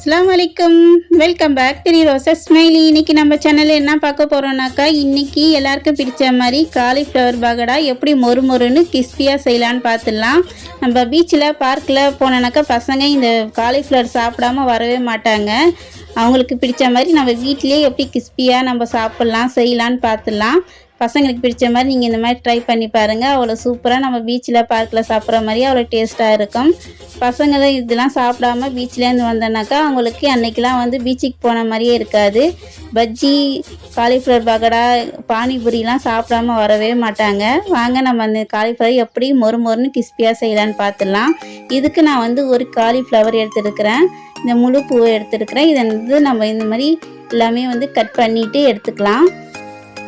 அஸ்லாம் வலைக்கம் welcome back three roses smiley இன்னைக்கு நம்ம சேனலில் என்ன பார்க்க போகிறோம்னாக்கா இன்னைக்கு எல்லாருக்கும் பிடிச்ச மாதிரி காலிஃப்ளவர் பகடா எப்படி மொறு மொறுன்னு கிறிஸ்பியாக செய்யலான்னு பார்த்துடலாம். நம்ம பீச்சில் பார்க்கில் போனோன்னாக்கா பசங்க இந்த காலிஃப்ளவர் சாப்பிடாம வரவே மாட்டாங்க. அவங்களுக்கு பிடிச்ச மாதிரி நம்ம வீட்டிலேயே எப்படி கிறிஸ்பியாக நம்ம சாப்பிட்லாம் செய்யலான்னு பார்த்துடலாம். பசங்களுக்கு பிடிச்ச மாதிரி நீங்கள் இந்த மாதிரி ட்ரை பண்ணி பாருங்கள் அவ்வளோ சூப்பராக நம்ம பீச்சில் பார்க்கில் சாப்பிட்ற மாதிரி அவ்வளோ டேஸ்ட்டாக இருக்கும். பசங்க இதெல்லாம் சாப்பிடாம பீச்லேருந்து வந்தோன்னாக்கா அவங்களுக்கு அன்னைக்கெலாம் வந்து பீச்சுக்கு போன மாதிரியே இருக்காது. பஜ்ஜி காலிஃப்ளவர் பகடா பானிபூரிலாம் சாப்பிடாம வரவே மாட்டாங்க. வாங்க நம்ம அந்த காலிஃப்ளவர் எப்படி மொறு மொறுன்னு கிறிஸ்பியாக செய்யலான்னு பார்த்துடலாம் இதுக்கு நான் வந்து ஒரு காலிஃப்ளவர் எடுத்துருக்கிறேன். இந்த முழு பூவை எடுத்துருக்கிறேன். இதை வந்து நம்ம இந்த மாதிரி எல்லாமே வந்து கட் பண்ணிவிட்டு எடுத்துக்கலாம்.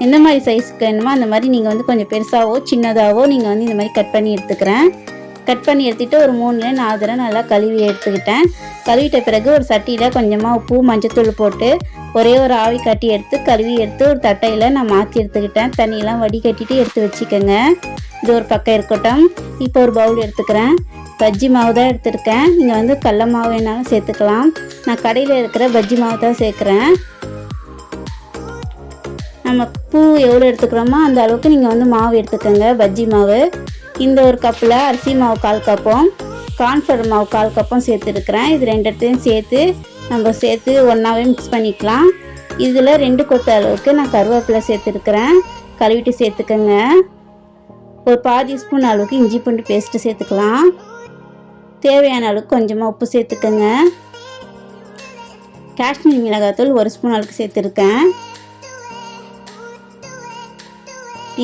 எந்த மாதிரி சைஸ்க்கு வேணுமோ? அந்த மாதிரி நீங்கள் வந்து கொஞ்சம் பெருசாகவோ சின்னதாகவோ நீங்கள் வந்து இந்த மாதிரி கட் பண்ணி எடுத்துக்கிறேன். கட் பண்ணி எடுத்துகிட்டு ஒரு மூணுல நாலு தடவை நல்லா கழுவி எடுத்துக்கிட்டேன். கழுவிட்ட பிறகு ஒரு சட்டியில் கொஞ்சமாக உப்பு மஞ்சத்தூள் போட்டு ஒரே ஒரு ஆவி கட்டி எடுத்து கழுவி எடுத்து ஒரு தட்டையில் நான் மாற்றி எடுத்துக்கிட்டேன். தண்ணியெல்லாம் வடிகட்டிட்டு எடுத்து வச்சுக்கோங்க. இது ஒரு பக்கம் இருக்கட்டும். இப்போ ஒரு பவுல் எடுத்துக்கிறேன். பஜ்ஜி மாவு தான் எடுத்திருக்கேன். நீங்கள் வந்து கடல மாவு வேணாலும் சேர்த்துக்கலாம். நான் கடையில் இருக்கிற பஜ்ஜி மாவு தான் சேர்க்குறேன். நம்ம பூ எவ்வளோ எடுத்துக்கிறோமோ அந்த அளவுக்கு நீங்கள் வந்து மாவு எடுத்துக்கோங்க. பஜ்ஜி மாவு. இந்த ஒரு கப்பில் அரிசி மாவு கால் கப்பும் கார்ன்ஃப்ளவர் மாவு கால் கப்பும் சேர்த்துருக்குறேன் இது ரெண்டு இடத்தையும் சேர்த்து நம்ம சேர்த்து ஒன்றாவே மிக்ஸ் பண்ணிக்கலாம். இதில் ரெண்டு கொத்த அளவுக்கு நான் கருவேப்பிலை சேர்த்துருக்குறேன் கழுவிட்டு சேர்த்துக்கோங்க. ஒரு பாதி ஸ்பூன் அளவுக்கு இஞ்சி பூண்டு பேஸ்ட்டு சேர்த்துக்கலாம். தேவையான அளவுக்கு கொஞ்சமாக உப்பு சேர்த்துக்கோங்க. காஷ்மீர் மிளகாத்தூள் ஒரு ஸ்பூன் அளவுக்கு சேர்த்துருக்கேன்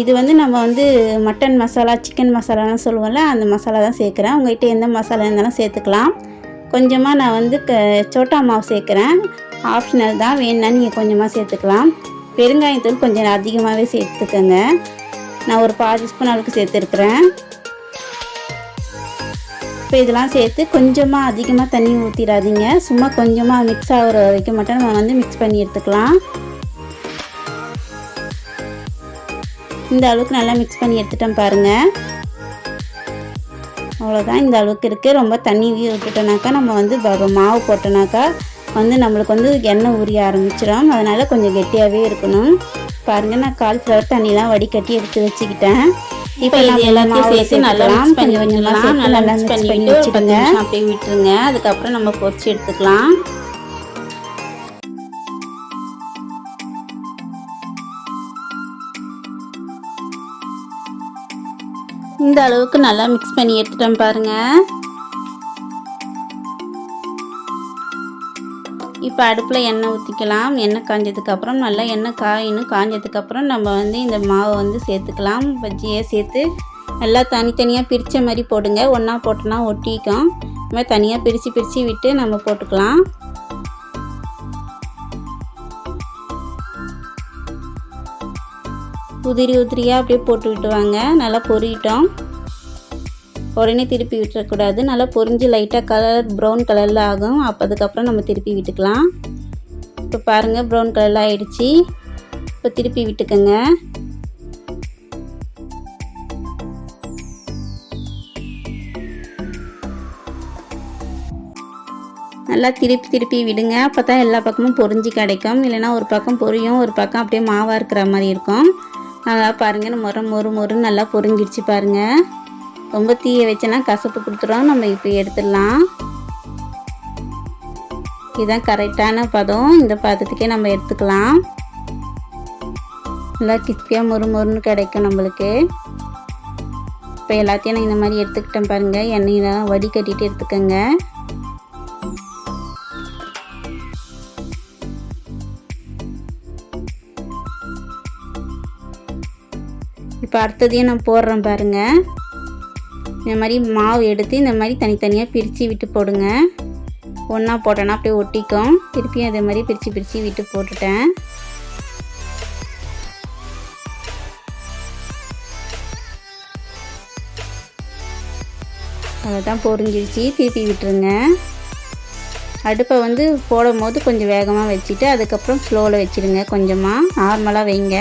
இது வந்து நம்ம வந்து மட்டன் மசாலா சிக்கன் மசாலாலாம் சொல்லுவோம்ல அந்த மசாலா தான் சேர்க்குறேன். உங்கள்கிட்ட எந்த மசாலா இருந்தாலும் சேர்த்துக்கலாம். கொஞ்சமாக நான் வந்து க சோட்டா மாவு சேர்க்குறேன். ஆப்ஷனல் தான் வேணும்னா நீங்கள் கொஞ்சமாக சேர்த்துக்கலாம். பெருங்காயத்தூள் கொஞ்சம் அதிகமாகவே சேர்த்துக்கோங்க. நான் ஒரு பாதி ஸ்பூன் அளவுக்கு சேர்த்துருக்குறேன். இப்போ இதெல்லாம் சேர்த்து கொஞ்சமாக அதிகமாக தண்ணி ஊற்றிடாதீங்க சும்மா கொஞ்சமாக மிக்ஸ் ஆகிற வரைக்கும் மட்டும் நம்ம வந்து மிக்ஸ் பண்ணி எடுத்துக்கலாம். இந்த அளவுக்கு நல்லா மிக்ஸ் பண்ணி எடுத்துட்டோம் பாருங்கள் அவ்வளோதான் இந்த அளவுக்கு இருக்குது ரொம்ப தண்ணி விட்டுட்டோனாக்கா நம்ம வந்து மாவு போட்டோனாக்கா வந்து நம்மளுக்கு வந்து எண்ணெய் உரிய ஆரம்பிச்சிடும் அதனால் கொஞ்சம் கெட்டியாகவே இருக்கணும். பாருங்கள் நான் கால்ஃப்ளவர் தண்ணிலாம் வடிகட்டி எடுத்து வச்சுக்கிட்டேன். இப்போ இது எல்லாத்தையும் சேர்த்து நல்லா mix பண்ணி கொஞ்சம் நல்லா மிக்ஸ் பண்ணி வச்சுடுங்க அப்படியே விட்டுருங்க. அதுக்கப்புறம் நம்ம பொரிச்சு எடுத்துக்கலாம். இந்த அளவுக்கு நல்லா மிக்ஸ் பண்ணி எடுத்துட்டோம் பாருங்க. இப்போ அடுப்பில் எண்ணெய் ஊற்றிக்கலாம் எண்ணெய் காஞ்சதுக்கப்புறம் நல்லா எண்ணெய் காயணும் காஞ்சதுக்கப்புறம் நம்ம வந்து இந்த மாவை வந்து சேர்த்துக்கலாம். பஜ்ஜியை சேர்த்து நல்லா தனித்தனியாக பிரித்த மாதிரி போடுங்க. ஒன்றா போட்டோன்னா ஒட்டிக்கும். இந்த மாதிரி தனியாக பிரித்து பிரித்து விட்டு நம்ம போட்டுக்கலாம். உதிரி உதிரியாக அப்படியே போட்டு விட்டுவாங்க நல்லா பொரியட்டோம் உடனே திருப்பி விட்டுறக்கூடாது. நல்லா பொரிஞ்சு லைட்டாக கலர் ப்ரௌன் கலரில் ஆகும். அப்போ அதுக்கப்புறம் நம்ம திருப்பி விட்டுக்கலாம். இப்போ பாருங்கள் ப்ரௌன் கலரில் ஆயிடுச்சு. இப்போ திருப்பி விட்டுக்கோங்க. நல்லா திருப்பி திருப்பி விடுங்க. அப்போ தான் எல்லா பக்கமும் பொரிஞ்சு கிடைக்கும். இல்லைன்னா ஒரு பக்கம் பொரியும் ஒரு பக்கம் அப்படியே மாவாக இருக்கிற மாதிரி இருக்கும். நல்லா பாருங்கள் முறை மொறு மொறுன்னு நல்லா பொருங்கிடுச்சு பாருங்கள் ரொம்ப தீயை வச்சேன்னா கசப்பு கொடுத்துரும். நம்ம இப்போ எடுத்துடலாம். இதுதான் கரெக்டான பதம். இந்த பதத்துக்கே நம்ம எடுத்துக்கலாம். நல்லா கிஸ்பியாக மொறு மொறுன்னு கிடைக்கும் நம்மளுக்கு. இப்போ எல்லாத்தையும் நான் இந்த மாதிரி எடுத்துக்கிட்டேன் பாருங்கள் எண்ணெயெல்லாம் வடிகட்டிட்டு எடுத்துக்கோங்க. இப்போ அடுத்ததையும் நான் போடுறேன் பாருங்கள் இந்த மாதிரி மாவு எடுத்து இந்த மாதிரி தனித்தனியாக பிரித்து விட்டு போடுங்க. ஒன்றா போட்டோன்னா அப்படியே ஒட்டிக்கும். திருப்பியும் அதே மாதிரி பிரித்து பிரித்து விட்டு போட்டுட்டேன். அவ்வளோதான் பொறிஞ்சிருச்சு திருப்பி விட்டுருங்க. அடுப்பை வந்து போடும் போது கொஞ்சம் வேகமாக வச்சுட்டு அதுக்கப்புறம் ஸ்லோவில் வச்சுருங்க கொஞ்சமாக நார்மலாக வைங்க.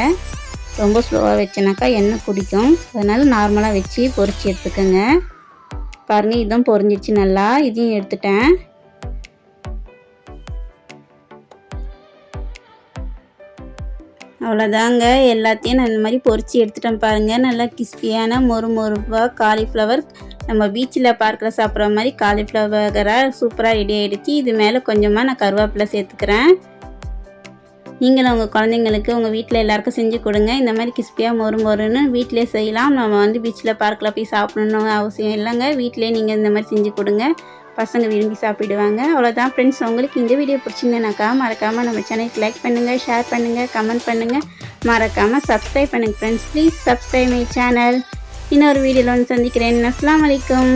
ரொம்ப ஸ்லோவாக வச்சேனாக்கா எண்ணெய் குடிக்கும். அதனால் நார்மலாக வச்சு பொறிச்சு எடுத்துக்கோங்க. பாருங்கள் இதுவும் பொறிஞ்சிச்சு நல்லா. இதையும் எடுத்துட்டேன். அவ்வளோதாங்க. எல்லாத்தையும் நான் இந்த மாதிரி பொறிச்சு எடுத்துட்டேன் பாருங்கள் நல்லா கிறிஸ்பியான மொறு மொறுப்பாக காலிஃப்ளவர் நம்ம பீச்சில் பார்க்குற சாப்பிட்ற மாதிரி காலிஃப்ளவராக சூப்பராக ரெடி ஆகிடுச்சு இது மேலே கொஞ்சமாக நான் கருவேப்பிலை சேர்த்துக்கிறேன். நீங்களும் உங்கள் குழந்தைங்களுக்கு உங்கள் வீட்டில் எல்லாருக்கும் செஞ்சு கொடுங்க. இந்த மாதிரி கிறிஸ்பியாக மொறு மொறுன்னு வீட்டிலே செய்யலாம். நம்ம வந்து பீச்சில் பார்க்கில் போய் சாப்பிடணும்னு அவசியம் இல்லைங்க. வீட்டிலே நீங்கள் இந்த மாதிரி செஞ்சு கொடுங்க. பசங்க விரும்பி சாப்பிடுவாங்க. அவ்வளோதான் ஃப்ரெண்ட்ஸ் உங்களுக்கு இந்த வீடியோ பிடிச்சிருந்தேனாக்கா மறக்காமல் நம்ம சேனலுக்கு லைக் பண்ணுங்கள் ஷேர் பண்ணுங்கள் கமெண்ட் பண்ணுங்கள் மறக்காமல் சப்ஸ்கிரைப் பண்ணுங்கள் friends please subscribe my channel இன்னொரு வீடியோவில் வந்து சந்திக்கிறேன். அஸ்லாம் வலைக்கம்